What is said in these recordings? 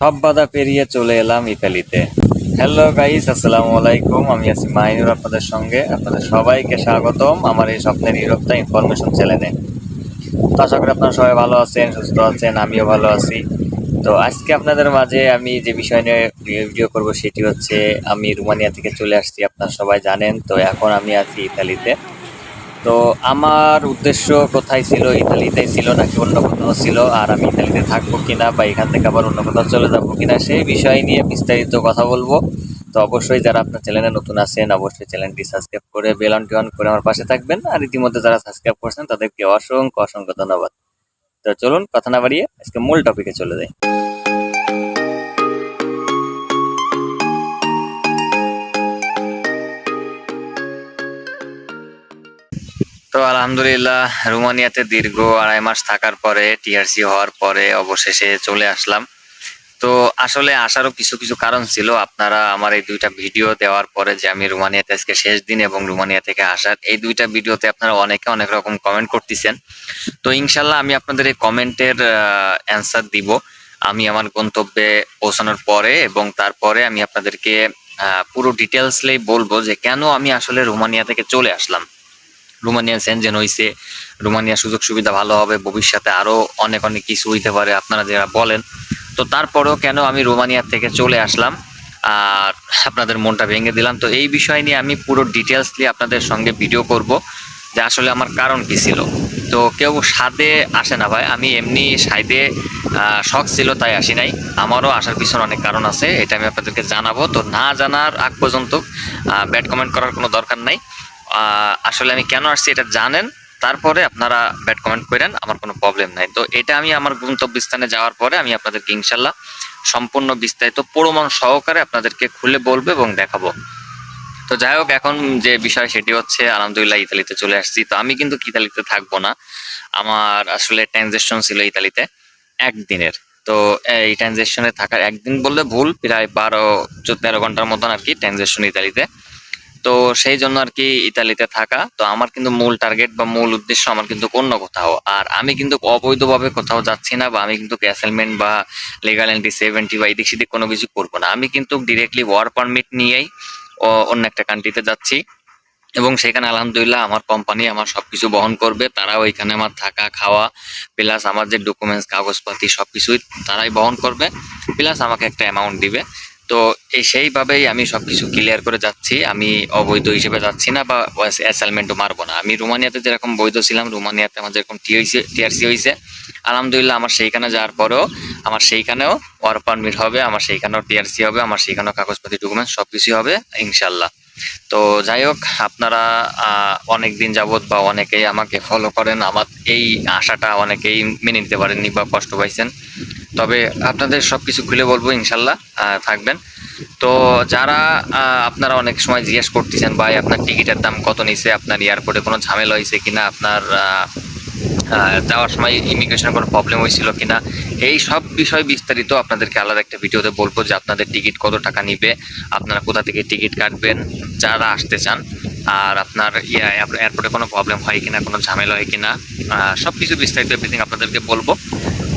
সব বাধা পেরিয়ে চলে এলাম ইতালিতে। হ্যালো গাইস আসসালামু আলাইকুম। আমি আছি মাহিনুর আপনাদের সঙ্গে। আপনাদের সবাইকে স্বাগতম আমার এই স্বপ্নের ইউরোপটা ইনফরমেশন চ্যানেলে। তো আশা করি আপনারা সবাই ভালো আছেন, সুস্থ আছেন, আমিও ভালো আছি। তো আজকে আপনাদের মাঝে আমি যে বিষয় নিয়ে ভিডিও করব সেটি হচ্ছে আমি রুমানিয়া থেকে চলে আসছি, আপনারা সবাই জানেন। তো এখন আমি আছি ইতালিতে। তো আমার উদ্দেশ্য কোথায় ছিল ইতালিতেই ছিল নাকি অন্য কোথাও ছিল, আর আমি ইতালিতে থাকব কিনা বা এখান থেকে আবার অন্য কোথাও চলে যাব কিনা সেই বিষয় নিয়ে বিস্তারিত কথা বলব। তো অবশ্যই যারা আপনার চ্যানেলে নতুন আছেন, অবশ্যই চ্যানেলটি সাবস্ক্রাইব করে বেল অনটি অন করে আমার পাশে থাকবেন। আর ইতিমধ্যে যারা সাবস্ক্রাইব করছেন, তাদেরকে অসংখ্য অসংখ্য ধন্যবাদ। তো চলুন, কথা না বাড়িয়ে আজকে মূল টপিকে চলে যাই। তো আলহামদুলিল্লাহ রোমানিয়াতে দীর্ঘ আড়াই মাস থাকার পরে টিআরসি হওয়ার পরে অবশেষে চলে আসলাম। তো আসলে আসারও কিছু কিছু কারণ ছিল। আপনারা আমার এই দুইটা ভিডিও দেওয়ার পরে যে আমি রোমানিয়াতে আজকে শেষ দিন এবং রোমানিয়া থেকে আসার, এই দুইটা ভিডিওতে আপনারা অনেকে অনেক রকম কমেন্ট করতেছেন। তো ইনশাল্লাহ আমি আপনাদের এই কমেন্টের অ্যান্সার দিব। আমি আমার গন্তব্যে পৌঁছানোর পরে এবং তারপরে আমি আপনাদেরকে পুরো ডিটেলসলেই বলব যে কেন আমি আসলে রোমানিয়া থেকে চলে আসলাম। রোমানিয়া সেনজেন হয়েছে রোমানিয়া সুযোগ সুবিধা ভালো হবে, ভবিষ্যতে আরও অনেক অনেক কিছু হইতে পারে, আপনারা যারা বলেন। তো তারপরেও কেন আমি রোমানিয়া থেকে চলে আসলাম? আর আপনাদের মনটা ভেঙে দিলাম। তো এই বিষয় নিয়ে আমি পুরো ডিটেলস নিয়ে আপনাদের সঙ্গে ভিডিও করব যে আসলে আমার কারণ কি ছিল। তো কেউ স্বাদে আসে না ভাই, আমি এমনি সাইডে শখ ছিল, তাই আসি নাই। আমারও আসার পিছনে অনেক কারণ আছে, এটা আমি আপনাদেরকে জানাব। তো না জানার আগ পর্যন্ত ব্যাড কমেন্ট করার কোনো দরকার নাই। আসলে আমি কেন আসছি এটা জানেন, তারপরে আপনারা ব্যাড কমেন্ট করেন, আমার কোনো প্রবলেম নাই। তো এটা আমি আমার গন্তব্যস্থানে যাওয়ার পরে আমি আপনাদেরকে ইনশাল্লাহ সম্পূর্ণ বিস্তারিত প্রমাণ সহকারে আপনাদেরকে খুলে বলব এবং দেখাবো। তো যাই হোক, এখন যে বিষয় সেটি হচ্ছে, আলহামদুলিল্লাহ ইতালিতে চলে আসছি। তো আমি কিন্তু ইতালিতে থাকব না। আমার আসলে ট্রানজেকশন ছিল ইতালিতে একদিনের। তো এই ট্রানজেকশনে থাকার একদিন বললে ভুল, প্রায় বারো তেরো ঘণ্টার মতন আর কি ট্রানজেকশন ইতালিতে। তো সেই জন্য আর কি ইতালিতে থাকা। তো আমার কিন্তু মূল টার্গেট বা মূল উদ্দেশ্য আমার কিন্তু অন্য কোথাও। আর আমি কিন্তু অবৈধভাবে কোথাও যাচ্ছি না বা আমি কিন্তু ক্যাসেলমেন্ট বা লিগাল এন্ট্রি সেভেন্টি বা এদিক সেদিক কোনো কিছু করব না। আমি কিন্তু ডিরেক্টলি ওয়ার পারমিট নিয়েই অন্য একটা কান্ট্রিতে যাচ্ছি। এবং সেখানে আলহামদুলিল্লাহ আমার কোম্পানি আমার সবকিছু বহন করবে। তারা ওইখানে আমার থাকা, খাওয়া প্লাস আমার যে ডকুমেন্টস কাগজপাতি সবকিছুই তারাই বহন করবে। প্লাস আমাকে একটা অ্যামাউন্ট দিবে। তো এই সেইভাবেই আমি সব কিছু ক্লিয়ার করে যাচ্ছি। আমি অবৈধ হিসেবে যাচ্ছি না বা অ্যাসাইনমেন্টও মারবো না। আমি রোমানিয়াতে যেরকম বৈধ ছিলাম, রোমানিয়াতে আমার যেরকম টি হয়েছে টিআরসি হয়েছে আলহামদুলিল্লাহ আমার সেইখানে যাওয়ার পরেও, আমার সেইখানেও ওয়ার পারমিট হবে, আমার সেইখানেও টিআরসি হবে, আমার সেইখানেও কাগজপাতি ডকুমেন্টস সব কিছুই হবে ইনশাল্লাহ তো যাই হোক, আপনারা অনেক দিন যাবত বা অনেকেই আমাকে ফলো করেন। আমার এই আশাটা অনেকেই মেনে নিতে পারেননি বা কষ্ট পাইছেন। তবে আপনাদের সব কিছু খুলে বলব ইনশাল্লাহ থাকবেন। তো যারা আপনারা অনেক সময় জিজ্ঞেস করতেছেন, ভাই, আপনার টিকিটের দাম কত নিছে? আপনার এয়ারপোর্টে কোনো ঝামেলা হয়েছে কিনা? আপনার যাওয়ার সময় ইমিগ্রেশনের কোনো প্রবলেম হয়েছিল কিনা? এই সব বিষয় বিস্তারিত আপনাদেরকে আলাদা একটা ভিডিওতে বলব যে আপনাদের টিকিট কত টাকা নিবে, আপনারা কোথা থেকে টিকিট কাটবেন, যারা আসতে চান, আর আপনার এয়ারপোর্টে কোনো প্রবলেম হয় কিনা, কোনো ঝামেলা হয় কিনা সব কিছু বিস্তারিত এভরিথিং আপনাদেরকে বলব।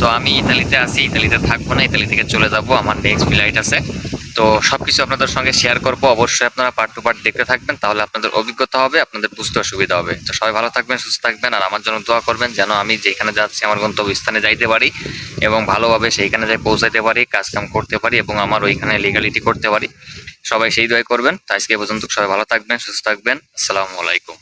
তো আমি ইতালিতে আছি, ইতালিতে থাকব না, ইতালি থেকে চলে যাব, আমার নেক্সট ফ্লাইট আছে। তো সব কিছু আপনাদের সঙ্গে শেয়ার করব, অবশ্যই আপনারা পার্ট টু পার্ট দেখতে থাকবেন, তাহলে আপনাদের অভিজ্ঞতা হবে, আপনাদের বুঝতে সুবিধা হবে। তো সবাই ভালো থাকবেন, সুস্থ থাকবেন, আর আমার জন্য দোয়া করবেন যেন আমি যেখানে যাচ্ছি, আমার গন্তব্যস্থানে যাইতে পারি, এবং ভালোভাবে সেইখানে যাই পৌঁছাইতে পারি, কাজকাম করতে পারি, এবং আমার ওইখানে লিগালিটি করতে পারি। সবাই সেই দোয়াই করবেন। তো আজকে পর্যন্ত সবাই ভালো থাকবেন, সুস্থ থাকবেন। আসসালামু আলাইকুম।